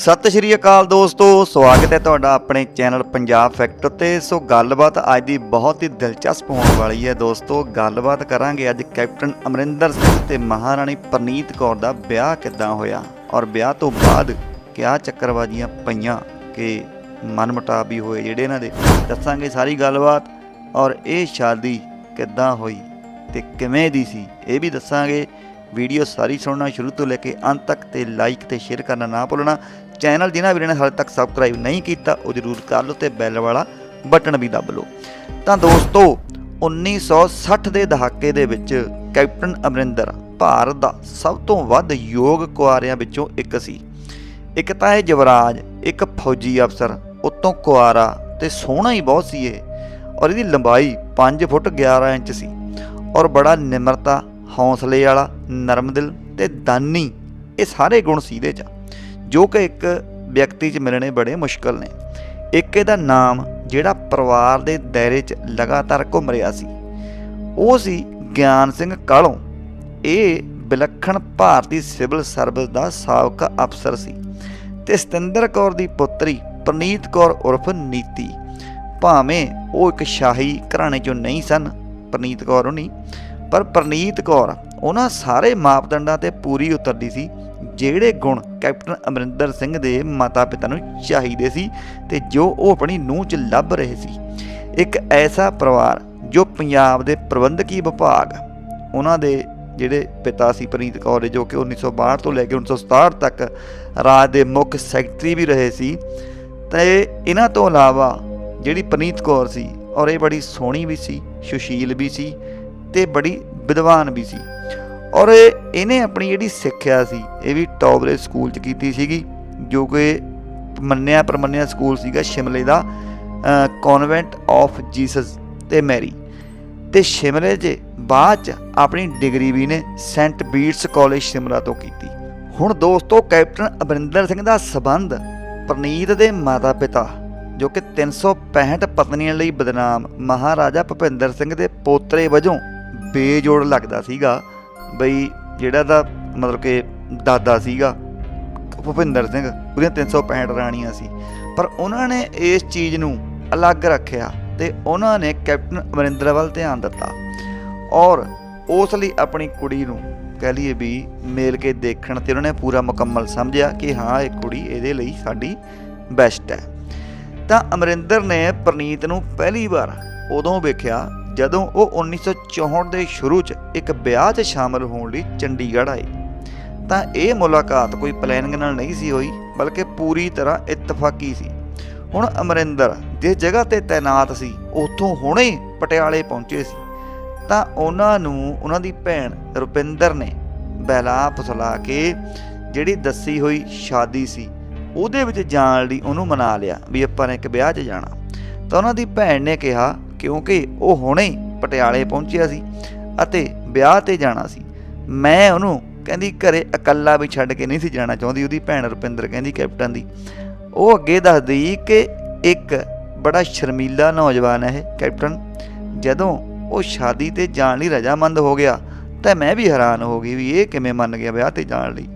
ਸਤਿ ਸ਼੍ਰੀ ਅਕਾਲ ਦੋਸਤੋ, ਸਵਾਗਤ ਹੈ ਤੁਹਾਡਾ ਆਪਣੇ ਚੈਨਲ ਪੰਜਾਬ ਫੈਕਟ ਤੇ ਸੋ ਗੱਲਬਾਤ ਅੱਜ ਦੀ ਬਹੁਤ ਹੀ ਦਿਲਚਸਪ ਹੋਣ ਵਾਲੀ ਹੈ ਦੋਸਤੋ। ਗੱਲਬਾਤ ਕਰਾਂਗੇ ਅੱਜ ਕੈਪਟਨ ਅਮਰਿੰਦਰ ਸਿੰਘ ਤੇ ਮਹਾਰਾਣੀ ਪ੍ਰਨੀਤ ਕੌਰ ਦਾ ਵਿਆਹ ਕਿੱਦਾਂ ਹੋਇਆ ਔਰ ਵਿਆਹ ਤੋਂ ਬਾਅਦ ਕਿਆ ਚੱਕਰਬਾਜ਼ੀਆਂ ਪਈਆਂ ਕਿ ਮਨਮਟਾਵ ਵੀ ਹੋਏ ਜਿਹੜੇ ਇਹਨਾਂ ਦੇ। ਦੱਸਾਂਗੇ ਸਾਰੀ ਗੱਲਬਾਤ ਔਰ ਇਹ ਸ਼ਾਦੀ ਕਿੱਦਾਂ ਹੋਈ ਤੇ ਕਿਵੇਂ ਦੀ ਸੀ, ਇਹ ਵੀ ਦੱਸਾਂਗੇ। ਵੀਡੀਓ ਸਾਰੀ ਸੁਣਨਾ ਸ਼ੁਰੂ ਤੋਂ ਲੈ ਕੇ ਅੰਤ ਤੱਕ ਤੇ ਲਾਈਕ ਤੇ ਸ਼ੇਅਰ ਕਰਨਾ ਨਾ ਭੁੱਲਣਾ। ਚੈਨਲ ਜਿਨ੍ਹਾਂ ਵੀਰਾਂ ਨੇ ਹਾਲੇ ਤੱਕ ਸਬਸਕ੍ਰਾਈਬ ਨਹੀਂ ਕੀਤਾ, ਉਹ ਜ਼ਰੂਰ ਕਰ ਲਓ ਤੇ ਬੈਲ ਵਾਲਾ ਬਟਨ ਵੀ ਦਬ ਲਓ। ਤਾਂ ਦੋਸਤੋ 1960 ਦੇ ਦਹਾਕੇ ਦੇ ਵਿੱਚ ਕੈਪਟਨ ਅਮਰਿੰਦਰ ਭਾਰਤ ਦਾ ਸਭ ਤੋਂ ਵੱਧ ਯੋਗ ਕੁਆਰਿਆਂ ਵਿੱਚੋਂ ਇੱਕ ਸੀ। ਇੱਕ ਤਾਂ ਇਹ ਯੁਵਰਾਜ, ਇੱਕ ਫੌਜੀ ਅਫਸਰ, ਉਤੋਂ ਕੁਆਰਾ ਤੇ ਸੋਹਣਾ ਹੀ ਬਹੁਤ ਸੀ ਇਹ। ਔਰ ਇਹਦੀ ਲੰਬਾਈ 5 ਫੁੱਟ 11 ਇੰਚ ਸੀ। ਔਰ ਬੜਾ ਨਿਮਰਤਾ ਹੌਸਲੇ ਵਾਲਾ, ਨਰਮ ਦਿਲ ਤੇ ਦਾਨੀ, ਇਹ ਸਾਰੇ ਗੁਣ ਸੀ ਇਹਦੇ 'ਚ ਜੋ ਕਿ ਇੱਕ ਵਿਅਕਤੀ 'ਚ ਮਿਲਣੇ ਬੜੇ ਮੁਸ਼ਕਲ ਨੇ। ਇੱਕ ਇਹਦਾ ਨਾਮ ਜਿਹੜਾ ਪਰਿਵਾਰ ਦੇ ਦਾਇਰੇ 'ਚ ਲਗਾਤਾਰ ਘੁੰਮ ਰਿਹਾ ਸੀ। ਉਹ ਸੀ ਗਿਆਨ ਸਿੰਘ ਕਾਲੋਂ ਇਹ ਵਿਲੱਖਣ ਭਾਰਤੀ ਸਿਵਲ ਸਰਵਿਸ ਦਾ ਸਾਬਕਾ ਅਫਸਰ ਸੀ ਤੇ ਸਤਿੰਦਰ ਕੌਰ ਦੀ ਪੁੱਤਰੀ ਪ੍ਰਨੀਤ ਕੌਰ ਉਰਫ ਨੀਤੀ। ਭਾਵੇਂ ਉਹ ਇੱਕ ਸ਼ਾਹੀ ਘਰਾਣੇ ਚੋਂ ਨਹੀਂ ਸਨ, ਪ੍ਰਨੀਤ ਕੌਰ ਉਹ ਪਰ ਪ੍ਰਨੀਤ ਕੌਰ, ਉਹਨਾਂ ਸਾਰੇ ਮਾਪਦੰਡਾਂ ਤੇ ਪੂਰੀ ਉਤਰਦੀ ਸੀ, ਜਿਹੜੇ ਗੁਣ ਕੈਪਟਨ ਅਮਰਿੰਦਰ ਸਿੰਘ ਦੇ ਮਾਤਾ-ਪਿਤਾ ਨੂੰ ਚਾਹੀਦੇ ਸੀ ਤੇ ਜੋ ਉਹ ਆਪਣੀ ਨੂੰਹ 'ਚ ਲੱਭ ਰਹੇ ਸੀ। ਇੱਕ ਐਸਾ ਪਰਿਵਾਰ ਜੋ ਪੰਜਾਬ ਦੇ ਪ੍ਰਬੰਧਕੀ ਵਿਭਾਗ, ਉਹਨਾਂ ਦੇ ਜਿਹੜੇ ਪਿਤਾ ਸੀ ਪ੍ਰਨੀਤ ਕੌਰ ਜੋ ਕਿ 1962 ਤੋਂ ਲੈ ਕੇ 1967 ਤੱਕ ਰਾਜ ਦੇ ਮੁੱਖ ਸੈਕਟਰੀ ਵੀ ਰਹੇ ਸੀ, ਤੇ ਇਹਨਾਂ ਤੋਂ ਇਲਾਵਾ ਜਿਹੜੀ ਪ੍ਰਨੀਤ ਕੌਰ ਸੀ, ਔਰ ਇਹ ਬੜੀ ਸੋਹਣੀ ਵੀ ਸੀ, ਸੁਸ਼ੀਲ ਵੀ ਸੀ ਤੇ ਬੜੀ ਵਿਦਵਾਨ ਵੀ ਸੀ। ਔਰ ਇਹਨੇ ਆਪਣੀ ਜਿਹੜੀ ਸਿੱਖਿਆ ਸੀ, ਇਹ ਵੀ ਟੌਬਰੇ ਸਕੂਲ ਚ ਕੀਤੀ ਸੀਗੀ, ਜੋ ਕਿ ਮੰਨਿਆ ਪਰਮੰਨਿਆ ਸਕੂਲ ਸੀਗਾ ਸ਼ਿਮਲੇ ਦਾ ਕਨਵੈਂਟ ਆਫ ਜੀਸਸ ਤੇ ਮੈਰੀ ਤੇ ਸ਼ਿਮਲੇ 'ਚ ਬਾਅਦ 'ਚ ਆਪਣੀ ਡਿਗਰੀ ਵੀ ਨੇ ਸੈਂਟ ਬੀਟਸ ਕਾਲਜ ਸ਼ਿਮਲਾ ਤੋਂ ਕੀਤੀ। ਹੁਣ ਦੋਸਤੋ, ਕੈਪਟਨ ਅਮਰਿੰਦਰ ਸਿੰਘ ਦਾ ਸਬੰਧ ਪ੍ਰਨੀਤ ਦੇ ਮਾਤਾ-ਪਿਤਾ, ਜੋ ਕਿ 365 ਪਤਨੀਆਂ ਲਈ ਬਦਨਾਮ ਮਹਾਰਾਜਾ ਭੁਪਿੰਦਰ ਸਿੰਘ ਦੇ ਪੋਤਰੇ ਵਜੋਂ ਬੇਜੋੜ ਲੱਗਦਾ ਸੀਗਾ ਬਈ ਜਿਹੜਾ ਦਾ ਮਤਲਬ ਕਿ ਦਾਦਾ ਸੀਗਾ, ਭੁਪਿੰਦਰ ਸਿੰਘ, ਉਹਦੀਆਂ 365 ਰਾਣੀਆਂ ਸੀ। ਪਰ ਉਹਨਾਂ ਨੇ ਇਸ ਚੀਜ਼ ਨੂੰ ਅਲੱਗ ਰੱਖਿਆ ਤੇ ਉਹਨਾਂ ਨੇ ਕੈਪਟਨ ਅਮਰਿੰਦਰ ਵੱਲ ਧਿਆਨ ਦਿੱਤਾ ਔਰ ਉਸ ਲਈ ਆਪਣੀ ਕੁੜੀ ਨੂੰ ਕਹਿ ਲਈਏ ਵੀ ਮੇਲ ਕੇ ਦੇਖਣ ਤੇ ਉਹਨਾਂ ਨੇ ਪੂਰਾ ਮੁਕੰਮਲ ਸਮਝਿਆ ਕਿ ਹਾਂ, ਇਹ ਕੁੜੀ ਇਹਦੇ ਲਈ ਸਾਡੀ ਬੈਸਟ ਹੈ। ਤਾਂ ਅਮਰਿੰਦਰ ਨੇ ਪ੍ਰਨੀਤ ਨੂੰ ਪਹਿਲੀ ਵਾਰ ਉਦੋਂ ਵੇਖਿਆ ਜਦੋਂ ਉਹ 1964 ਦੇ ਸ਼ੁਰੂ 'ਚ ਇੱਕ ਵਿਆਹ 'ਚ ਸ਼ਾਮਲ ਹੋਣ ਲਈ ਚੰਡੀਗੜ੍ਹ ਆਏ, ਤਾਂ ਇਹ ਮੁਲਾਕਾਤ ਕੋਈ ਪਲੈਨਿੰਗ ਨਾਲ ਨਹੀਂ ਸੀ ਹੋਈ, ਬਲਕਿ ਪੂਰੀ ਤਰ੍ਹਾਂ ਇਤਫਾਕੀ ਸੀ। ਹੁਣ ਅਮਰਿੰਦਰ ਜਿਸ ਜਗ੍ਹਾ ਤੇ ਤਾਇਨਾਤ ਸੀ, ਉੱਥੋਂ ਹੁਣੇ ਪਟਿਆਲੇ ਪਹੁੰਚੇ ਸੀ। ਤਾਂ ਉਹਨਾਂ ਨੂੰ, ਉਹਨਾਂ ਦੀ ਭੈਣ ਰੁਪਿੰਦਰ ਨੇ ਬਹਿਲਾ ਫਸਲਾ ਕੇ ਜਿਹੜੀ ਦੱਸੀ ਹੋਈ ਸ਼ਾਦੀ ਸੀ, ਉਹਦੇ ਵਿੱਚ ਜਾਣ ਲਈ ਉਹਨੂੰ ਮਨਾ ਲਿਆ ਵੀ ਆਪਾਂ ਨੇ ਇੱਕ ਵਿਆਹ 'ਚ ਜਾਣਾ। ਤਾਂ ਉਹਨਾਂ ਦੀ ਭੈਣ ਨੇ ਕਿਹਾ ਕਿਉਂਕਿ ਉਹ ਹੁਣੇ ਪਟਿਆਲੇ ਪਹੁੰਚਿਆ ਸੀ ਅਤੇ ਵਿਆਹ ਤੇ ਜਾਣਾ ਸੀ। ਮੈਂ ਉਹਨੂੰ ਕਹਿੰਦੀ, ਘਰੇ ਇਕੱਲਾ ਵੀ ਛੱਡ ਕੇ ਨਹੀਂ ਸੀ ਜਾਣਾ ਚਾਹੁੰਦੀ। ਉਹਦੀ ਭੈਣ ਰੁਪਿੰਦਰ ਕਹਿੰਦੀ, ਕੈਪਟਨ ਦੀ। ਉਹ ਅੱਗੇ ਦੱਸਦੀ ਕਿ ਇੱਕ ਬੜਾ ਸ਼ਰਮੀਲਾ ਨੌਜਵਾਨ ਹੈ ਇਹ, ਕੈਪਟਨ। ਜਦੋਂ ਉਹ ਸ਼ਾਦੀ ਤੇ ਜਾਣ ਲਈ ਰਜਾਮੰਦ ਹੋ ਗਿਆ, ਤਾਂ ਮੈਂ ਵੀ ਹੈਰਾਨ ਹੋ ਗਈ ਵੀ ਇਹ ਕਿਵੇਂ ਮੰਨ ਗਿਆ ਵਿਆਹ ਤੇ ਜਾਣ ਲਈ।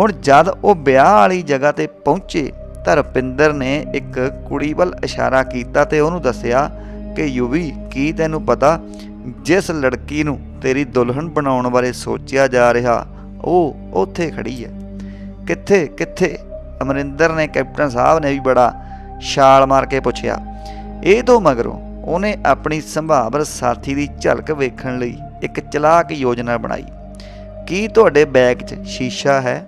ਹੁਣ ਜਦ ਉਹ ਵਿਆਹ ਵਾਲੀ ਜਗ੍ਹਾ ਤੇ ਪਹੁੰਚੇ, ਤਾਂ ਰੁਪਿੰਦਰ ਨੇ ਇੱਕ ਕੁੜੀ ਵੱਲ ਇਸ਼ਾਰਾ ਕੀਤਾ ਤੇ ਉਹਨੂੰ ਦੱਸਿਆ ਕਿ ਯੁਵੀ, ਕੀ ਤੈਨੂੰ ਪਤਾ? ਜਿਸ ਲੜਕੀ ਨੂੰ ਤੇਰੀ ਦੁਲਹਨ ਬਣਾਉਣ ਬਾਰੇ ਸੋਚਿਆ ਜਾ ਰਿਹਾ, ਉਹ ਉੱਥੇ ਖੜੀ ਹੈ। ਕਿੱਥੇ ਕਿੱਥੇ? ਅਮਰਿੰਦਰ ਨੇ ਕੈਪਟਨ ਸਾਹਿਬ ਨੇ ਵੀ ਬੜਾ ਛਾਲ ਮਾਰ ਕੇ ਪੁੱਛਿਆ। ਇਹ ਤੋਂ ਮਗਰੋਂ ਉਹਨੇ ਆਪਣੀ ਸੰਭਾਵਰ ਸਾਥੀ ਦੀ ਝਲਕ ਵੇਖਣ ਲਈ ਇੱਕ ਚਲਾਕ ਯੋਜਨਾ ਬਣਾਈ। ਕੀ ਤੁਹਾਡੇ ਬੈਗ 'ਚ ਸ਼ੀਸ਼ਾ ਹੈ?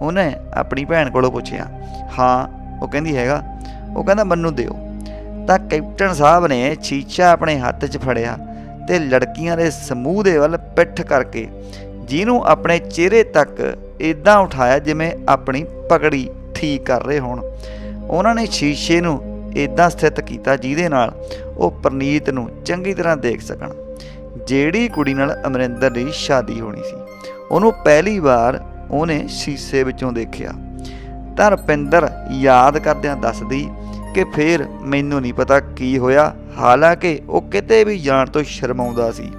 ਉਹਨੇ ਆਪਣੀ ਭੈਣ ਕੋਲੋਂ ਪੁੱਛਿਆ। ਹਾਂ, ਉਹ ਕਹਿੰਦੀ ਹੈਗਾ। ਉਹ ਕਹਿੰਦਾ, ਮੈਨੂੰ ਦਿਓ। ਤਾਂ ਕੈਪਟਨ ਸਾਹਿਬ ਨੇ ਸ਼ੀਸ਼ਾ ਆਪਣੇ ਹੱਥ 'ਚ ਫੜਿਆ ਤੇ ਲੜਕੀਆਂ ਦੇ ਸਮੂਹ ਦੇ ਵੱਲ ਪਿੱਠ ਕਰਕੇ ਜਿਹਨੂੰ ਆਪਣੇ ਚਿਹਰੇ ਤੱਕ ਇਦਾਂ ਉਠਾਇਆ ਜਿਵੇਂ ਆਪਣੀ ਪਗੜੀ ਠੀਕ ਕਰ ਰਹੇ ਹੋਣ। ਉਹਨਾਂ ਨੇ ਸ਼ੀਸ਼ੇ ਨੂੰ ਇਦਾਂ ਸਥਿਤ ਕੀਤਾ ਜਿਹਦੇ ਨਾਲ ਉਹ ਪ੍ਰਨੀਤ ਨੂੰ ਚੰਗੀ ਤਰ੍ਹਾਂ ਦੇਖ ਸਕਣ। ਜਿਹੜੀ ਕੁੜੀ ਨਾਲ ਅਮਰਿੰਦਰ ਦੀ ਸ਼ਾਦੀ ਹੋਣੀ ਸੀ, ਉਹਨੂੰ ਪਹਿਲੀ ਵਾਰ ਉਹਨੇ ਸ਼ੀਸ਼ੇ ਵਿੱਚੋਂ ਦੇਖਿਆ। ਤਾਂ ਰੁਪਿੰਦਰ ਯਾਦ ਕਰਦਿਆਂ ਦੱਸਦੀ ਕਿ ਫੇਰ ਮੈਨੂੰ ਨਹੀਂ ਪਤਾ ਕੀ ਹੋਇਆ। ਹਾਲਾਂਕਿ ਉਹ ਕਿਤੇ ਵੀ ਜਾਣ ਤੋਂ ਸ਼ਰਮਾਉਂਦਾ ਸੀ।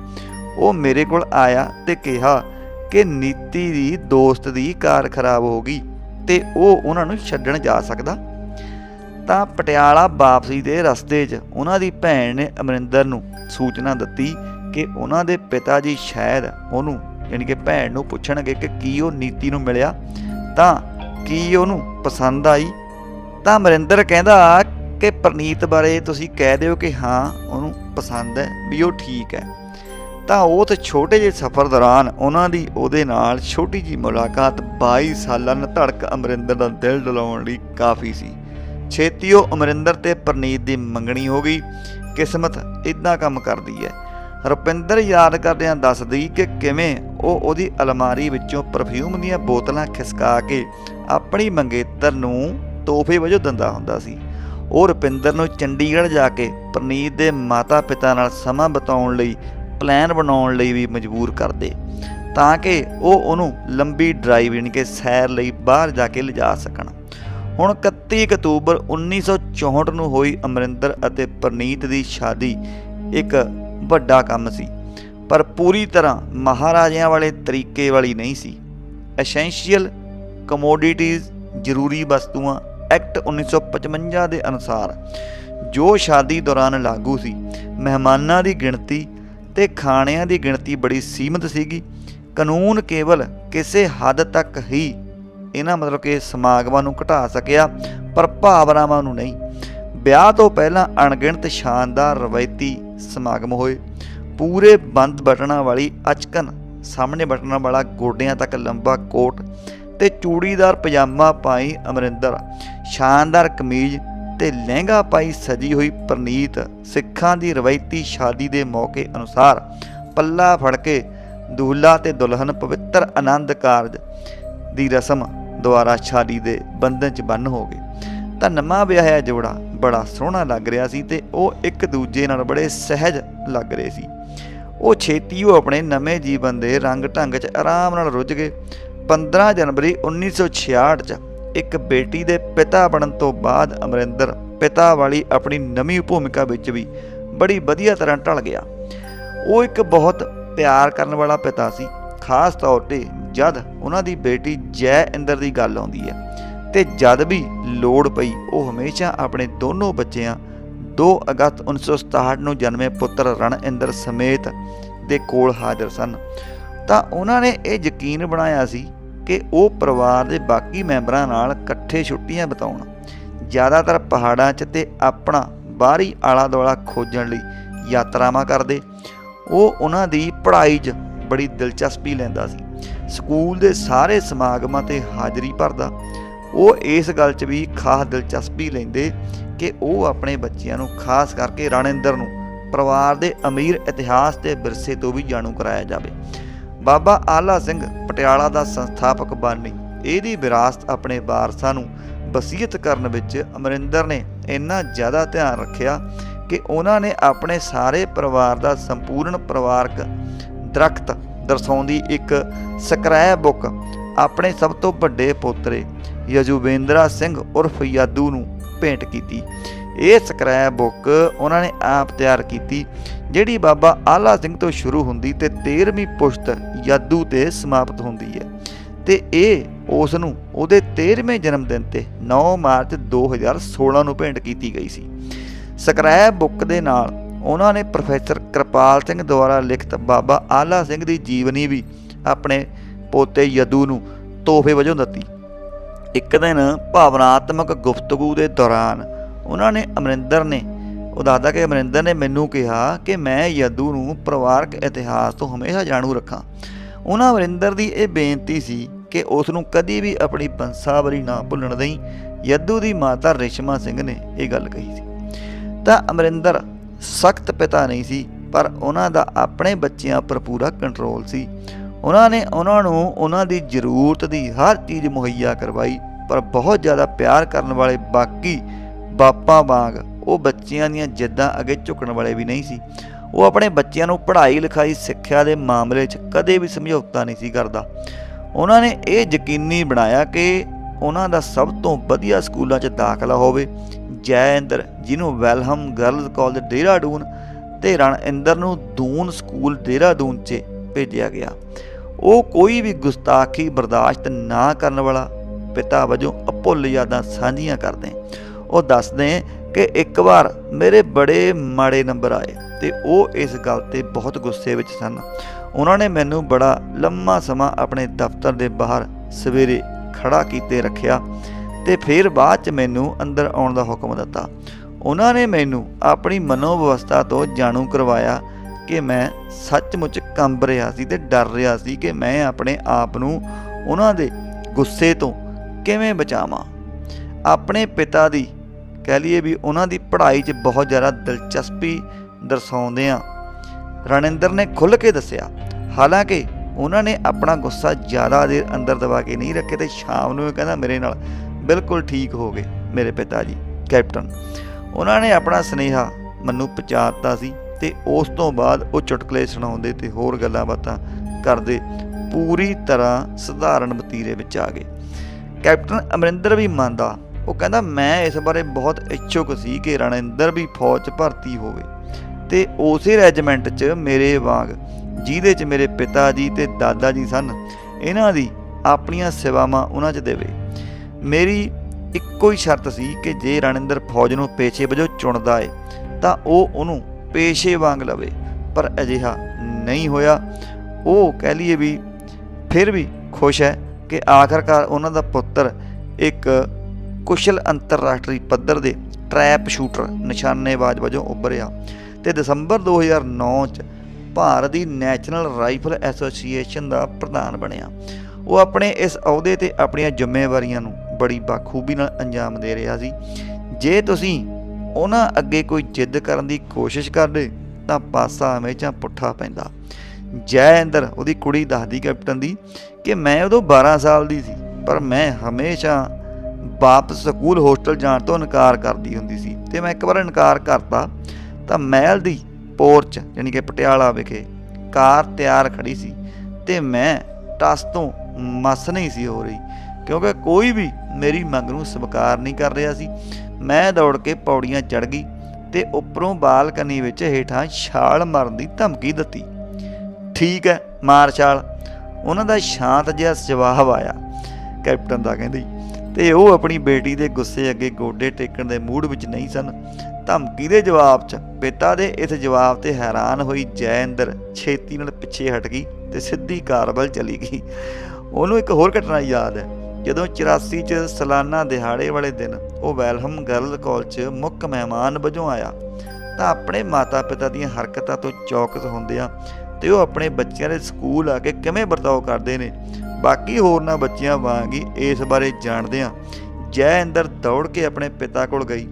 ਉਹ ਮੇਰੇ ਕੋਲ ਆਇਆ ਤੇ ਕਿਹਾ ਕਿ ਨੀਤੀ ਦੀ ਦੋਸਤ ਦੀ ਕਾਰ ਖਰਾਬ ਹੋ ਗਈ ਤੇ ਉਹ ਉਹਨਾਂ ਨੂੰ ਛੱਡਣ ਜਾ ਸਕਦਾ। ਤਾਂ ਪਟਿਆਲਾ ਵਾਪਸੀ ਦੇ ਰਸਤੇ 'ਚ ਉਹਨਾਂ ਦੀ ਭੈਣ ਨੇ ਅਮਰਿੰਦਰ ਨੂੰ ਸੂਚਨਾ ਦਿੱਤੀ ਕਿ ਉਹਨਾਂ ਦੇ ਪਿਤਾ ਜੀ ਸ਼ਾਇਦ ਉਹਨੂੰ, ਯਾਨੀ ਕਿ ਭੈਣ ਨੂੰ ਪੁੱਛਣਗੇ ਕਿ ਕੀ ਉਹ ਨੀਤੀ ਨੂੰ ਮਿਲਿਆ। ਤਾਂ ਕੀ ਉਹਨੂੰ ਪਸੰਦ ਆਈ? ਤਾਂ ਅਮਰਿੰਦਰ ਕਹਿੰਦਾ ਕਿ ਪ੍ਰਨੀਤ ਬਾਰੇ ਤੁਸੀਂ ਕਹਿ ਦਿਓ ਕਿ ਹਾਂ, ਉਹਨੂੰ ਪਸੰਦ ਹੈ ਵੀ ਉਹ ਠੀਕ ਹੈ। ਤਾਂ ਉਹ ਤੇ ਛੋਟੇ ਜਿਹੇ ਸਫ਼ਰ ਦੌਰਾਨ ਉਹਨਾਂ ਦੀ ਉਹਦੇ ਨਾਲ ਛੋਟੀ ਜੀ ਮੁਲਾਕਾਤ 22 ਸਾਲਾਂ ਨਾਲ ਧੜਕ ਅਮਰਿੰਦਰ ਦਾ ਦਿਲ ਡਲਾਉਣ ਲਈ ਕਾਫੀ ਸੀ। ਛੇਤੀ ਉਹ ਅਮਰਿੰਦਰ ਤੇ ਪ੍ਰਨੀਤ ਦੀ ਮੰਗਣੀ ਹੋ ਗਈ। ਕਿਸਮਤ ਇਦਾਂ ਕੰਮ ਕਰਦੀ ਹੈ। ਰੁਪਿੰਦਰ ਯਾਦ ਕਰਦਿਆਂ ਦੱਸਦੀ ਕਿ ਕਿਵੇਂ ਉਹ ਉਹਦੀ ਅਲਮਾਰੀ ਵਿੱਚੋਂ ਪਰਫਿਊਮ ਦੀਆਂ ਬੋਤਲਾਂ ਖਿਸਕਾ ਕੇ ਆਪਣੀ ਮੰਗੇਤਰ ਨੂੰ ਤੋਹਫੇ ਵਜੋਂ ਦਿੰਦਾ ਹੁੰਦਾ ਸੀ। ਉਹ ਰੁਪਿੰਦਰ ਨੂੰ ਚੰਡੀਗੜ੍ਹ ਜਾ ਕੇ ਪ੍ਰਨੀਤ ਦੇ ਮਾਤਾ-ਪਿਤਾ ਨਾਲ ਸਮਾਂ ਬਿਤਾਉਣ ਲਈ ਪਲਾਨ ਬਣਾਉਣ ਲਈ ਵੀ ਮਜਬੂਰ ਕਰਦੇ। ਤਾਂ ਕਿ ਉਹ ਉਹਨੂੰ ਲੰਬੀ ਡਰਾਈਵ ਯਾਨੀ ਕਿ ਸੈਰ ਲਈ ਬਾਹਰ ਜਾ ਕੇ ਲਿਜਾ ਸਕਣ। ਹੁਣ 31 ਅਕਤੂਬਰ 1964 ਨੂੰ ਹੋਈ ਅਮਰਿੰਦਰ ਅਤੇ ਪ੍ਰਨੀਤ ਦੀ ਸ਼ਾਦੀ ਇੱਕ ਵੱਡਾ ਕੰਮ ਸੀ। ਪਰ ਪੂਰੀ ਤਰ੍ਹਾਂ ਮਹਾਰਾਜਿਆਂ ਵਾਲੇ ਤਰੀਕੇ ਵਾਲੀ ਨਹੀਂ ਸੀ। ਐਸੈਂਸ਼ੀਅਲ ਕਮੋਡਿਟੀਜ਼ ਜ਼ਰੂਰੀ ਵਸਤੂਆਂ ਐਕਟ 1955 ਦੇ ਅਨੁਸਾਰ ਜੋ ਸ਼ਾਦੀ ਦੌਰਾਨ ਲਾਗੂ ਸੀ, ਮਹਿਮਾਨਾਂ ਦੀ ਗਿਣਤੀ ਤੇ ਖਾਣਿਆਂ ਦੀ ਗਿਣਤੀ ਬੜੀ ਸੀਮਿਤ ਸੀਗੀ। ਕਾਨੂੰਨ ਕੇਵਲ ਕਿਸੇ ਹੱਦ ਤੱਕ ਹੀ ਇਹਨਾਂ ਮਤਲਬ ਕਿ ਸਮਾਗਮਾਂ ਨੂੰ ਘਟਾ ਸਕਿਆ, ਪਰ ਭਾਵਨਾਵਾਂ ਨੂੰ ਨਹੀਂ। ਵਿਆਹ ਤੋਂ ਪਹਿਲਾਂ ਅਣਗਿਣਤ ਸ਼ਾਨਦਾਰ ਰਵਾਇਤੀ ਸਮਾਗਮ ਹੋਏ। ਪੂਰੇ ਬੰਦ ਬਟਨਾਂ ਵਾਲੀ ਅਚਕਨ, ਸਾਹਮਣੇ ਬਟਨਾਂ ਵਾਲਾ ਗੋਡਿਆਂ ਤੱਕ ਲੰਬਾ ਕੋਟ ਤੇ ਚੂੜੀਦਾਰ ਪਜਾਮਾ ਪਾਈ ਅਮਰਿੰਦਰ ਸ਼ਾਨਦਾਰ ਕਮੀਜ਼ ਤੇ ਲਹਿੰਗਾ ਪਾਈ ਸਜੀ ਹੋਈ ਪ੍ਰਨੀਤ ਸਿੱਖਾਂ ਦੀ ਰਵਾਇਤੀ ਸ਼ਾਦੀ ਦੇ ਮੌਕੇ ਅਨੁਸਾਰ ਪੱਲਾ ਫੜ ਕੇ ਦੁਹਲਾ ਤੇ ਦੁਲਹਨ ਪਵਿੱਤਰ ਆਨੰਦ ਕਾਰਜ ਦੀ ਰਸਮ ਦੁਆਰਾ ਸ਼ਾਦੀ ਦੇ ਬੰਧਨ 'ਚ ਬੰਨ ਹੋ ਗਏ ਤਾਂ ਨਵਾਂ ਵਿਆਹਿਆ ਜੋੜਾ ਬੜਾ ਸੋਹਣਾ ਲੱਗ ਰਿਹਾ ਸੀ ਤੇ ਉਹ ਇੱਕ ਦੂਜੇ ਨਾਲ ਬੜੇ ਸਹਿਜ ਲੱਗ ਰਹੇ ਸੀ। ਉਹ ਛੇਤੀ ਉਹ ਆਪਣੇ ਨਵੇਂ ਜੀਵਨ ਦੇ ਰੰਗ ਢੰਗ 'ਚ ਆਰਾਮ ਨਾਲ ਰੁੱਝ ਗਏ। 15 ਜਨਵਰੀ 1966 'ਚ ਇੱਕ ਬੇਟੀ ਦੇ ਪਿਤਾ ਬਣਨ ਤੋਂ ਬਾਅਦ ਅਮਰਿੰਦਰ ਪਿਤਾ ਵਾਲੀ ਆਪਣੀ ਨਵੀਂ ਭੂਮਿਕਾ ਵਿੱਚ ਵੀ ਬੜੀ ਵਧੀਆ ਤਰ੍ਹਾਂ ਢਲ ਗਿਆ। ਉਹ ਇੱਕ ਬਹੁਤ ਪਿਆਰ ਕਰਨ ਵਾਲਾ ਪਿਤਾ ਸੀ। ਖਾਸ ਤੌਰ ਤੇ ਜਦ ਉਹਨਾਂ ਦੀ ਬੇਟੀ ਜੈ ਇੰਦਰ ਦੀ ਗੱਲ ਆਉਂਦੀ ਹੈ ਤੇ ਜਦ ਵੀ ਲੋੜ ਪਈ, ਉਹ ਹਮੇਸ਼ਾ ਆਪਣੇ ਦੋਨੋਂ ਬੱਚਿਆਂ 2 ਅਗਸਤ 1967 ਨੂੰ ਜਨਮੇ ਪੁੱਤਰ ਰਣਇੰਦਰ ਸਮੇਤ ਦੇ ਕੋਲ ਹਾਜ਼ਰ ਸਨ। ਤਾਂ ਉਹਨਾਂ ਨੇ ਇਹ ਯਕੀਨ ਬਣਾਇਆ ਸੀ ਕਿ ਉਹ ਪਰਿਵਾਰ ਦੇ ਬਾਕੀ ਮੈਂਬਰਾਂ ਨਾਲ ਇਕੱਠੇ ਛੁੱਟੀਆਂ ਬਿਤਾਉਣ। ਜ਼ਿਆਦਾਤਰ ਪਹਾੜਾਂ 'ਚ ਤੇ ਆਪਣਾ ਬਾਹਰੀ ਆਲਾ ਦੁਆਲਾ ਖੋਜਣ ਲਈ ਯਾਤਰਾਵਾਂ ਕਰਦੇ। ਉਹ ਉਹਨਾਂ ਦੀ ਪੜ੍ਹਾਈ 'ਚ ਬੜੀ ਦਿਲਚਸਪੀ ਲੈਂਦਾ ਸੀ। ਸਕੂਲ ਦੇ ਸਾਰੇ ਸਮਾਗਮਾਂ ਤੇ ਹਾਜ਼ਰੀ ਭਰਦਾ। ਉਹ ਇਸ ਗੱਲ 'ਚ ਵੀ ਖਾਸ ਦਿਲਚਸਪੀ ਲੈਂਦੇ ਕਿ ਉਹ ਆਪਣੇ ਬੱਚਿਆਂ ਨੂੰ ਖਾਸ ਕਰਕੇ ਰਣਿੰਦਰ ਨੂੰ ਪਰਿਵਾਰ ਦੇ ਅਮੀਰ ਇਤਿਹਾਸ ਤੇ ਵਿਰਸੇ ਤੋਂ ਵੀ ਜਾਣੂ ਕਰਾਇਆ ਜਾਵੇ। ਬਾਬਾ ਆਲਾ ਸਿੰਘ ਪਟਿਆਲਾ ਦਾ ਸੰਸਥਾਪਕ ਬਾਨੀ। ਇਹਦੀ ਵਿਰਾਸਤ ਆਪਣੇ ਵਾਰਸਾਂ ਨੂੰ ਵਸੀਅਤ ਕਰਨ ਵਿੱਚ ਅਮਰਿੰਦਰ ਨੇ ਇੰਨਾ ਜ਼ਿਆਦਾ ਧਿਆਨ ਰੱਖਿਆ ਕਿ ਉਹਨਾਂ ਨੇ ਆਪਣੇ ਸਾਰੇ ਪਰਿਵਾਰ ਦਾ ਸੰਪੂਰਨ ਪਰਿਵਾਰਕ ਦਰਖਤ ਦਰਸਾਉਂਦੀ ਇੱਕ ਸਕ੍ਰੈਪ ਬੁੱਕ ਆਪਣੇ ਸਭ ਤੋਂ ਵੱਡੇ ਪੋਤਰੇ ਯਜੂਬੇਂਦਰਾ ਸਿੰਘ ਉਰਫ ਯਾਦੂ ਨੂੰ ਭੇਂਟ ਕੀਤੀ। ਇਹ ਸਕ੍ਰੈਪ ਬੁੱਕ ਉਹਨਾਂ ਨੇ ਆਪ ਤਿਆਰ ਕੀਤੀ ਜਿਹੜੀ ਬਾਬਾ ਆਲਾ ਸਿੰਘ ਤੋਂ ਸ਼ੁਰੂ ਹੁੰਦੀ ਤੇ 13ਵੀਂ ਪੁਸ਼ਤ ਯਾਦੂ ਤੇ ਸਮਾਪਤ ਹੁੰਦੀ ਹੈ। ਤੇ ਇਹ ਉਸ ਨੂੰ ਉਹਦੇ 13ਵੇਂ ਜਨਮ ਦਿਨ ਤੇ 9 ਮਾਰਚ 2016 ਨੂੰ ਭੇਂਟ ਕੀਤੀ ਗਈ ਸੀ। ਸਕ੍ਰੈਪ ਬੁੱਕ ਦੇ ਨਾਲ ਉਹਨਾਂ ਨੇ ਪ੍ਰੋਫੈਸਰ ਕਿਰਪਾਲ ਸਿੰਘ ਦੁਆਰਾ ਲਿਖਤ ਬਾਬਾ ਆਲਾ ਸਿੰਘ ਦੀ ਜੀਵਨੀ ਵੀ ਆਪਣੇ ਪੋਤੇ ਯਦੂ ਨੂੰ ਤੋਹਫੇ ਵਜੋਂ ਦਿੱਤੀ। ਇੱਕ ਦਿਨ ਭਾਵਨਾਤਮਕ ਗੁਫ਼ਤਗੂ ਦੇ ਦੌਰਾਨ ਉਹਨਾਂ ਨੇ ਅਮਰਿੰਦਰ ਨੇ ਉਹ ਦੱਸਦਾ ਕਿ ਅਮਰਿੰਦਰ ਨੇ ਮੈਨੂੰ ਕਿਹਾ ਕਿ ਮੈਂ ਯਦੂ ਨੂੰ ਪਰਿਵਾਰਕ ਇਤਿਹਾਸ ਤੋਂ ਹਮੇਸ਼ਾ ਜਾਣੂ ਰੱਖਾਂ। ਉਹਨਾਂ ਅਮਰਿੰਦਰ ਦੀ ਇਹ ਬੇਨਤੀ ਸੀ ਕਿ ਉਸ ਨੂੰ ਕਦੀ ਵੀ ਆਪਣੀ ਬੰਸਾਵਰੀ ਨਾ ਭੁੱਲਣ ਦੇਈ। ਯਦੂ ਦੀ ਮਾਤਾ ਰਿਸ਼ਮਾ ਸਿੰਘ ਨੇ ਇਹ ਗੱਲ ਕਹੀ ਸੀ। ਤਾਂ ਅਮਰਿੰਦਰ ਸਖਤ ਪਿਤਾ ਨਹੀਂ ਸੀ, ਪਰ ਉਹਨਾਂ ਦਾ ਆਪਣੇ ਬੱਚਿਆਂ ਪਰ ਪੂਰਾ ਕੰਟਰੋਲ ਸੀ। ਉਹਨਾਂ ਨੇ ਉਹਨਾਂ ਨੂੰ ਉਹਨਾਂ ਦੀ ਜ਼ਰੂਰਤ ਦੀ ਹਰ ਚੀਜ਼ ਮੁਹੱਈਆ ਕਰਵਾਈ, ਪਰ ਬਹੁਤ ਜ਼ਿਆਦਾ ਪਿਆਰ ਕਰਨ ਵਾਲੇ ਬਾਕੀ ਬਾਪਾਂ ਵਾਂਗ ਉਹ ਬੱਚਿਆਂ ਦੀਆਂ ਜਿੱਦਾਂ ਅੱਗੇ ਝੁਕਣ ਵਾਲੇ ਵੀ ਨਹੀਂ ਸੀ। ਉਹ ਆਪਣੇ ਬੱਚਿਆਂ ਨੂੰ ਪੜ੍ਹਾਈ ਲਿਖਾਈ ਸਿੱਖਿਆ ਦੇ ਮਾਮਲੇ 'ਚ ਕਦੇ ਵੀ ਸਮਝੌਤਾ ਨਹੀਂ ਸੀ ਕਰਦਾ। ਉਹਨਾਂ ਨੇ ਇਹ ਯਕੀਨੀ ਬਣਾਇਆ ਕਿ ਉਹਨਾਂ ਦਾ ਸਭ ਤੋਂ ਵਧੀਆ ਸਕੂਲਾਂ 'ਚ ਦਾਖਲਾ ਹੋਵੇ। ਜੈਇੰਦਰ, ਜਿਹਨੂੰ ਵੈਲਹਮ ਗਰਲਜ਼ ਕਾਲਜ ਦੇਹਰਾਦੂਨ ਤੇ ਰਣਇੰਦਰ ਨੂੰ ਦੂਨ ਸਕੂਲ ਦੇਹਰਾਦੂਨ 'ਚ ਭੇਜਿਆ ਗਿਆ। ਉਹ ਕੋਈ ਵੀ ਗੁਸਤਾਖੀ ਬਰਦਾਸ਼ਤ ਨਾ ਕਰਨ ਵਾਲਾ ਪਿਤਾ ਵਜੋਂ ਅਭੁੱਲ ਯਾਦਾਂ ਸਾਂਝੀਆਂ ਕਰਦੇ। ਉਹ ਦੱਸਦੇ ਕਿ ਇੱਕ ਵਾਰ ਮੇਰੇ ਬੜੇ ਮਾੜੇ ਨੰਬਰ ਆਏ ਤੇ ਉਹ ਇਸ ਗੱਲ ਤੇ ਬਹੁਤ ਗੁੱਸੇ ਵਿੱਚ ਸਨ। ਉਹਨਾਂ ਨੇ ਮੈਨੂੰ ਬੜਾ ਲੰਮਾ ਸਮਾਂ ਆਪਣੇ ਦਫ਼ਤਰ ਦੇ ਬਾਹਰ ਸਵੇਰੇ ਖੜਾ ਕੀਤੇ ਰੱਖਿਆ ਤੇ ਫਿਰ ਬਾਅਦ ਚ ਮੈਨੂੰ ਅੰਦਰ ਆਉਣ ਦਾ ਹੁਕਮ ਦਿੱਤਾ। ਉਹਨਾਂ ਨੇ ਮੈਨੂੰ ਆਪਣੀ ਮਨੋਵਿਵਸਥਾ ਤੋਂ ਜਾਣੂ ਕਰਵਾਇਆ ਕਿ ਮੈਂ ਸੱਚਮੁੱਚ ਕੰਬ ਰਿਹਾ ਸੀ ਤੇ ਡਰ ਰਿਹਾ ਸੀ ਕਿ ਮੈਂ ਆਪਣੇ ਆਪ ਨੂੰ ਉਹਨਾਂ ਦੇ ਗੁੱਸੇ ਤੋਂ ਕਿਵੇਂ ਬਚਾਵਾਂ। ਆਪਣੇ ਪਿਤਾ ਦੀ ਕਹਿ ਲਈਏ ਵੀ ਉਹਨਾਂ ਦੀ ਪੜ੍ਹਾਈ 'ਚ ਬਹੁਤ ਜ਼ਿਆਦਾ ਦਿਲਚਸਪੀ ਦਰਸਾਉਂਦੇ ਦਰਸਾਉਂਦਿਆਂ ਰਣਿੰਦਰ ਨੇ ਖੁੱਲ੍ਹ ਕੇ ਦੱਸਿਆ, ਹਾਲਾਂਕਿ ਉਹਨਾਂ ਨੇ ਆਪਣਾ ਗੁੱਸਾ ਜ਼ਿਆਦਾ ਦੇਰ ਅੰਦਰ ਦਬਾ ਕੇ ਨਹੀਂ ਰੱਖਿਆ ਤੇ ਸ਼ਾਮ ਨੂੰ ਕਹਿੰਦਾ, ਮੇਰੇ ਨਾਲ ਬਿਲਕੁਲ ਠੀਕ ਹੋ ਗਏ ਮੇਰੇ ਪਿਤਾ ਜੀ। ਕੈਪਟਨ, ਉਹਨਾਂ ਨੇ ਆਪਣਾ ਸਨੇਹਾ ਮੈਨੂੰ ਪਹੁੰਚਾਤਾ ਸੀ ਤੇ ਉਸ ਤੋਂ ਬਾਅਦ ਉਹ ਚੁਟਕਲੇ ਸੁਣਾਉਂਦੇ ਤੇ ਹੋਰ ਗੱਲਾਂ ਬਾਤਾਂ ਕਰਦੇ ਪੂਰੀ ਤਰ੍ਹਾਂ ਸਧਾਰਨ ਵਤੀਰੇ ਵਿੱਚ ਆ ਗਏ। ਕੈਪਟਨ ਅਮਰਿੰਦਰ ਵੀ ਮੰਨਦਾ ਉਹ ਕਹਿੰਦਾ, ਮੈਂ ਇਸ ਬਾਰੇ ਬਹੁਤ ਇੱਛੁਕ ਸੀ ਕਿ ਰਣਿੰਦਰ ਵੀ ਫੌਜ 'ਚ ਭਰਤੀ ਹੋਵੇ ਤੇ ਉਸੇ ਰੈਜੀਮੈਂਟ 'ਚ ਮੇਰੇ ਵਾਂਗ, ਜਿਹਦੇ 'ਚ ਮੇਰੇ ਪਿਤਾ ਜੀ ਤੇ ਦਾਦਾ ਜੀ ਸਨ, ਇਹਨਾਂ ਦੀ ਆਪਣੀਆਂ ਸੇਵਾਵਾਂ ਉਹਨਾਂ 'ਚ ਦੇਵੇ। ਮੇਰੀ ਇੱਕੋ ਹੀ ਸ਼ਰਤ ਸੀ ਕਿ ਜੇ ਰਣਿੰਦਰ ਫੌਜ ਨੂੰ ਪੇਸ਼ੇ ਵਜੋਂ ਚੁਣਦਾ ਏ, ਤਾਂ ਉਹ ਉਹਨੂੰ ਪੇਸ਼ੇ ਵਾਂਗ ਲਵੇ। ਪਰ ਅਜਿਹਾ ਨਹੀਂ ਹੋਇਆ। ਉਹ ਕਹਿ ਲਈਏ ਵੀ ਫਿਰ ਵੀ ਖੁਸ਼ ਹੈ ਕਿ ਆਖਰਕਾਰ ਉਹਨਾਂ ਦਾ ਪੁੱਤਰ ਇੱਕ ਕੁਸ਼ਲ ਅੰਤਰਰਾਸ਼ਟਰੀ ਪੱਧਰ ਦੇ ਟਰੈਪ ਸ਼ੂਟਰ ਨਿਸ਼ਾਨੇਬਾਜ਼ ਵਜੋਂ ਉੱਭਰਿਆ ਤੇ ਦਸੰਬਰ 2009 ਚ ਭਾਰਤ ਦੀ ਨੈਸ਼ਨਲ ਰਾਈਫਲ ਐਸੋਸੀਏਸ਼ਨ ਦਾ ਪ੍ਰਧਾਨ ਬਣਿਆ। ਉਹ ਆਪਣੇ ਇਸ ਅਹੁਦੇ ਤੇ ਆਪਣੀਆਂ ਜ਼ਿੰਮੇਵਾਰੀਆਂ ਨੂੰ ਬੜੀ ਬਾਖੂਬੀ ਨਾਲ ਅੰਜਾਮ ਦੇ ਰਿਹਾ ਸੀ। ਜੇ ਤੁਸੀਂ ਉਹਨਾਂ ਅੱਗੇ ਕੋਈ ਜਿੱਦ ਕਰਨ ਦੀ ਕੋਸ਼ਿਸ਼ ਕਰਦੇ ਤਾਂ ਪਾਸਾ ਹਮੇਸ਼ਾ ਪੁੱਠਾ ਪੈਂਦਾ। ਜੈ ਇੰਦਰ, ਉਹਦੀ ਕੁੜੀ ਦੱਸਦੀ ਕੈਪਟਨ ਦੀ ਕਿ ਮੈਂ ਉਦੋਂ 12 ਸਾਲ ਦੀ ਸੀ, ਪਰ ਮੈਂ ਹਮੇਸ਼ਾ ਵਾਪਸ ਸਕੂਲ ਹੋਸਟਲ ਜਾਣ ਤੋਂ ਇਨਕਾਰ ਕਰਦੀ ਹੁੰਦੀ ਸੀ ਤੇ ਮੈਂ ਇੱਕ ਵਾਰ ਇਨਕਾਰ ਕਰਤਾ ਤਾਂ ਮਹਿਲ ਦੀ ਪੋਰਚ ਯਾਨੀ ਕਿ ਪਟਿਆਲਾ ਵਿਖੇ ਕਾਰ ਤਿਆਰ ਖੜੀ ਸੀ ਤੇ ਮੈਂ ਟਸ ਤੋਂ ਮਸ ਨਹੀਂ ਸੀ ਹੋ ਰਹੀ ਕਿਉਂਕਿ ਕੋਈ ਵੀ ਮੇਰੀ ਮੰਗ ਨੂੰ ਸਵੀਕਾਰ ਨਹੀਂ ਕਰ ਰਿਹਾ ਸੀ। ਮੈਂ ਦੌੜ ਕੇ ਪੌੜੀਆਂ ਚੜ ਗਈ ਤੇ ਉੱਪਰੋਂ ਬਾਲਕਨੀ ਵਿੱਚ ਹੇਠਾਂ ਛਾਲ ਮਾਰਨ ਦੀ ਧਮਕੀ ਦਿੱਤੀ। ਠੀਕ ਹੈ ਮਾਰ ਛਾਲ ਉਹਨਾਂ ਦਾ ਸ਼ਾਂਤ ਜਿਹਾ ਜਵਾਬ ਆਇਆ। ਕੈਪਟਨ ਦਾ ਕਹਿੰਦੀ ਤੇ ਉਹ ਆਪਣੀ ਬੇਟੀ ਦੇ ਗੁੱਸੇ ਅੱਗੇ ਗੋਡੇ ਟੇਕਣ ਦੇ ਮੂਡ ਵਿੱਚ ਨਹੀਂ ਸਨ। ਧਮਕੀ ਦੇ ਜਵਾਬ 'ਚ ਪਿਤਾ ਦੇ ਇਸ ਜਵਾਬ ਤੇ ਹੈਰਾਨ ਹੋਈ ਜੈਇੰਦਰ ਛੇਤੀ ਨਾਲ ਪਿੱਛੇ ਹਟ ਗਈ ਤੇ ਸਿੱਧੀ ਕਾਰਬਲ ਚਲੀ ਗਈ। ਉਹਨੂੰ ਇੱਕ ਹੋਰ ਘਟਨਾ ਯਾਦ ਹੈ। ਜਦੋਂ 84 ਚ ਸਾਲਾਨਾ ਦਿਹਾੜੇ ਵਾਲੇ ਦਿਨ ਉਹ ਵੈਲਹਮ ਗਰਲ ਕਾਲਜ 'ਚ ਮੁੱਖ ਮਹਿਮਾਨ ਵਜੋਂ ਆਇਆ ਤਾਂ ਆਪਣੇ ਮਾਤਾ-ਪਿਤਾ ਦੀਆਂ ਹਰਕਤਾਂ ਤੋਂ ਚੌਕਸ ਹੁੰਦਿਆਂ ਤੇ ਉਹ ਆਪਣੇ ਬੱਚਿਆਂ ਦੇ ਸਕੂਲ ਆ ਕੇ ਕਿਵੇਂ ਵਰਤਾਓ ਕਰਦੇ ਨੇ। ਬਾਕੀ ਹੋਰਨਾਂ ਬੱਚਿਆਂ ਵਾਂਗ ਹੀ ਇਸ ਬਾਰੇ ਜਾਣਦਿਆਂ ਜੈ ਅੰਦਰ ਦੌੜ ਕੇ ਆਪਣੇ ਪਿਤਾ ਕੋਲ ਗਈ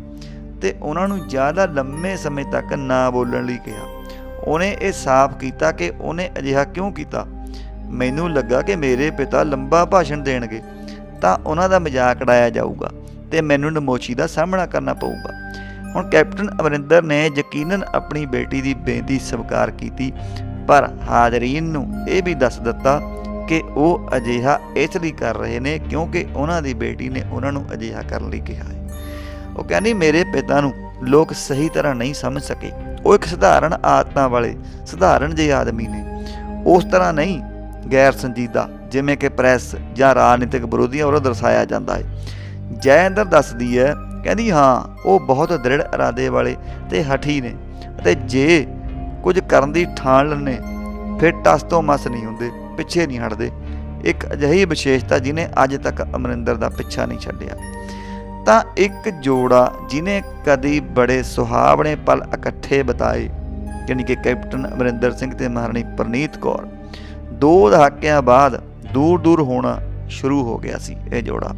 ਤੇ ਉਹਨਾਂ ਨੂੰ ਜ਼ਿਆਦਾ ਲੰਮੇ ਸਮੇਂ ਤੱਕ ਨਾ ਬੋਲਣ ਲਈ ਕਿਹਾ। ਉਹਨੇ ਇਹ ਸਾਫ਼ ਕੀਤਾ ਕਿ ਉਹਨੇ ਅਜਿਹਾ ਕਿਉਂ ਕੀਤਾ? ਮੈਨੂੰ ਲੱਗਾ ਕਿ ਮੇਰੇ ਪਿਤਾ ਲੰਬਾ ਭਾਸ਼ਣ ਦੇਣਗੇ, ਤਾਂ ਉਹਨਾਂ ਦਾ ਮਜ਼ਾਕ ਉਡਾਇਆ ਜਾਊਗਾ ਤੇ ਮੈਨੂੰ ਨਮੋਸ਼ੀ ਦਾ ਸਾਹਮਣਾ ਕਰਨਾ ਪਊਗਾ। ਹੁਣ ਕੈਪਟਨ ਅਮਰਿੰਦਰ ਨੇ ਯਕੀਨਨ ਆਪਣੀ ਬੇਟੀ ਦੀ ਬੇਨਤੀ ਸਵੀਕਾਰ ਕੀਤੀ, ਪਰ ਹਾਜ਼ਰੀਨ ਨੂੰ ਇਹ ਵੀ ਦੱਸ ਦਿੱਤਾ ਕਿ ਉਹ ਅਜਿਹਾ ਇਸ ਲਈ ਕਰ ਰਹੇ ਨੇ ਕਿਉਂਕਿ ਉਹਨਾਂ ਦੀ ਬੇਟੀ ਨੇ ਉਹਨਾਂ ਨੂੰ ਅਜਿਹਾ ਕਰਨ ਲਈ ਕਿਹਾ ਹੈ। ਉਹ ਕਹਿੰਦੀ, ਮੇਰੇ ਪਿਤਾ ਨੂੰ ਲੋਕ ਸਹੀ ਤਰ੍ਹਾਂ ਨਹੀਂ ਸਮਝ ਸਕੇ। ਉਹ ਇੱਕ ਸਧਾਰਨ ਆਦਤਾਂ ਵਾਲੇ, ਸਧਾਰਨ ਜਿਹੇ ਆਦਮੀ ਨੇ। ਉਸ ਤਰ੍ਹਾਂ ਨਹੀਂ, ਗੈਰ ਸੰਜੀਦਾ, ਜਿਵੇਂ ਕਿ ਪ੍ਰੈਸ ਜਾਂ ਰਾਜਨੀਤਿਕ ਵਿਰੋਧੀਆਂ ਵੱਲੋਂ ਦਰਸਾਇਆ ਜਾਂਦਾ ਹੈ। ਜੈ ਅੰਦਰ ਦੱਸਦੀ ਹੈ ਕਹਿੰਦੀ, ਹਾਂ, ਉਹ ਬਹੁਤ ਦ੍ਰਿੜ ਇਰਾਦੇ ਵਾਲੇ ਤੇ ਹਠੀ ਨੇ ਅਤੇ ਜੇ ਕੁਝ ਕਰਨ ਦੀ ਠਾਣ ਲੈਣੇ ਫਿਰ ਟਸ ਤੋਂ ਮਸ ਨਹੀਂ ਹੁੰਦੇ, ਪਿੱਛੇ ਨਹੀਂ ਹਟਦੇ। ਇੱਕ ਅਜਿਹੀ ਵਿਸ਼ੇਸ਼ਤਾ ਜਿਨੇ ਅੱਜ ਤੱਕ ਅਮਰਿੰਦਰ ਦਾ ਪਿੱਛਾ ਨਹੀਂ ਛੱਡਿਆ। ਤਾਂ ਇੱਕ ਜੋੜਾ ਜਿਨੇ ਕਦੀ ਬੜੇ ਸੁਹਾਵਣੇ ਪਲ ਇਕੱਠੇ ਬਿਤਾਏ, ਯਾਨੀ ਕਿ ਕੈਪਟਨ ਅਮਰਿੰਦਰ ਸਿੰਘ ਤੇ ਮਹਾਰਾਣੀ ਪ੍ਰਨੀਤ ਕੌਰ, ਦੋ ਦਹਾਕਿਆਂ ਬਾਅਦ ਦੂਰ ਦੂਰ ਹੋਣਾ ਸ਼ੁਰੂ ਹੋ ਗਿਆ ਸੀ ਇਹ ਜੋੜਾ।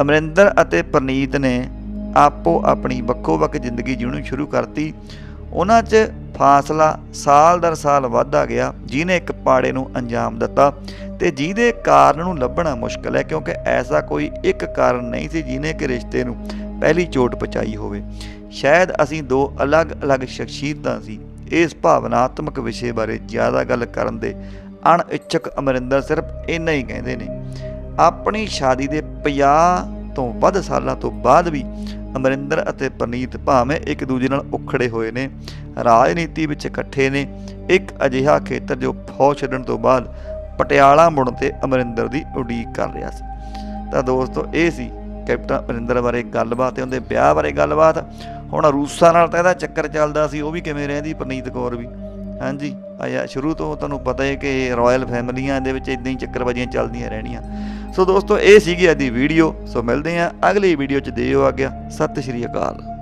ਅਮਰਿੰਦਰ ਅਤੇ ਪ੍ਰਨੀਤ ਨੇ ਆਪੋ ਆਪਣੀ ਵੱਖੋ ਵੱਖ ਜ਼ਿੰਦਗੀ ਜਿਉਣੀ ਸ਼ੁਰੂ ਕਰਤੀ। ਉਹਨਾਂ 'ਚ ਫਾਸਲਾ ਸਾਲ ਦਰ ਸਾਲ ਵੱਧਦਾ ਗਿਆ ਜਿਨੇ ਇੱਕ ਪਾੜੇ ਨੂੰ ਅੰਜਾਮ ਦਿੱਤਾ ਤੇ ਜਿਹਦੇ ਕਾਰਨ ਨੂੰ ਲੱਭਣਾ ਮੁਸ਼ਕਲ ਹੈ, ਕਿਉਂਕਿ ਐਸਾ ਕੋਈ ਇੱਕ ਕਾਰਨ ਨਹੀਂ ਸੀ ਜਿਨੇ ਕਿ ਰਿਸ਼ਤੇ ਨੂੰ ਪਹਿਲੀ ਚੋਟ ਪਹੁੰਚਾਈ ਹੋਵੇ। ਸ਼ਾਇਦ ਅਸੀਂ ਦੋ ਅਲੱਗ-ਅਲੱਗ ਸ਼ਖਸੀਅਤਾਂ ਸੀ। ਇਸ ਭਾਵਨਾਤਮਕ ਵਿਸ਼ੇ ਬਾਰੇ ਜ਼ਿਆਦਾ ਗੱਲ ਕਰਨ ਦੇ ਅਣਇੱਛਕ ਅਮਰਿੰਦਰ ਸਿਰਫ ਇੰਨਾ ਹੀ ਕਹਿੰਦੇ ਨੇ, ਆਪਣੀ ਸ਼ਾਦੀ ਦੇ 50 ਤੋਂ ਵੱਧ ਸਾਲਾਂ ਤੋਂ ਬਾਅਦ ਵੀ ਅਮਰਿੰਦਰ ਅਤੇ ਪ੍ਰਨੀਤ ਭਾਵੇਂ ਇੱਕ ਦੂਜੇ ਨਾਲ ਉਖੜੇ ਹੋਏ ਨੇ, ਰਾਜਨੀਤੀ ਵਿੱਚ ਇਕੱਠੇ ਨੇ, ਇੱਕ ਅਜਿਹਾ ਖੇਤਰ ਜੋ ਫੌਜ ਛੱਡਣ ਤੋਂ ਬਾਅਦ ਪਟਿਆਲਾ ਮੁੜਨ ਤੇ ਅਮਰਿੰਦਰ ਦੀ ਉਡੀਕ ਕਰ ਰਿਹਾ ਸੀ। ਤਾਂ ਦੋਸਤੋ, ਇਹ ਸੀ ਕੈਪਟਨ ਅਮਰਿੰਦਰ ਬਾਰੇ ਗੱਲਬਾਤ ਤੇ ਉਹਦੇ ਵਿਆਹ ਬਾਰੇ ਗੱਲਬਾਤ। ਹੁਣ ਰੂਸਾ ਨਾਲ ਤਾਂ ਇਹਦਾ ਚੱਕਰ ਚੱਲਦਾ ਸੀ, ਉਹ ਵੀ ਕਿਵੇਂ ਰਹਿੰਦੀ, ਪ੍ਰਨੀਤ ਕੌਰ ਵੀ। ਹਾਂਜੀ। ਆਇਆ ਸ਼ੁਰੂ ਤੋਂ ਤੁਹਾਨੂੰ ਪਤਾ ਹੈ ਕਿ ਰਾਇਲ ਫੈਮਲੀਆਂ ਦੇ ਵਿੱਚ ਇਦਾਂ ਹੀ ਚੱਕਰਬਾਜ਼ੀਆਂ ਚੱਲਦੀਆਂ ਰਹਿਣੀਆਂ। ਸੋ ਦੋਸਤੋ, ਇਹ ਸੀਗੀ ਅੱਜ ਦੀ ਵੀਡੀਓ ਸੋ ਮਿਲਦੇ ਹਾਂ ਅਗਲੀ ਵੀਡੀਓ ਚ। ਦੇਓ ਆ ਗਿਆ ਸਤਿ ਸ਼੍ਰੀ ਅਕਾਲ।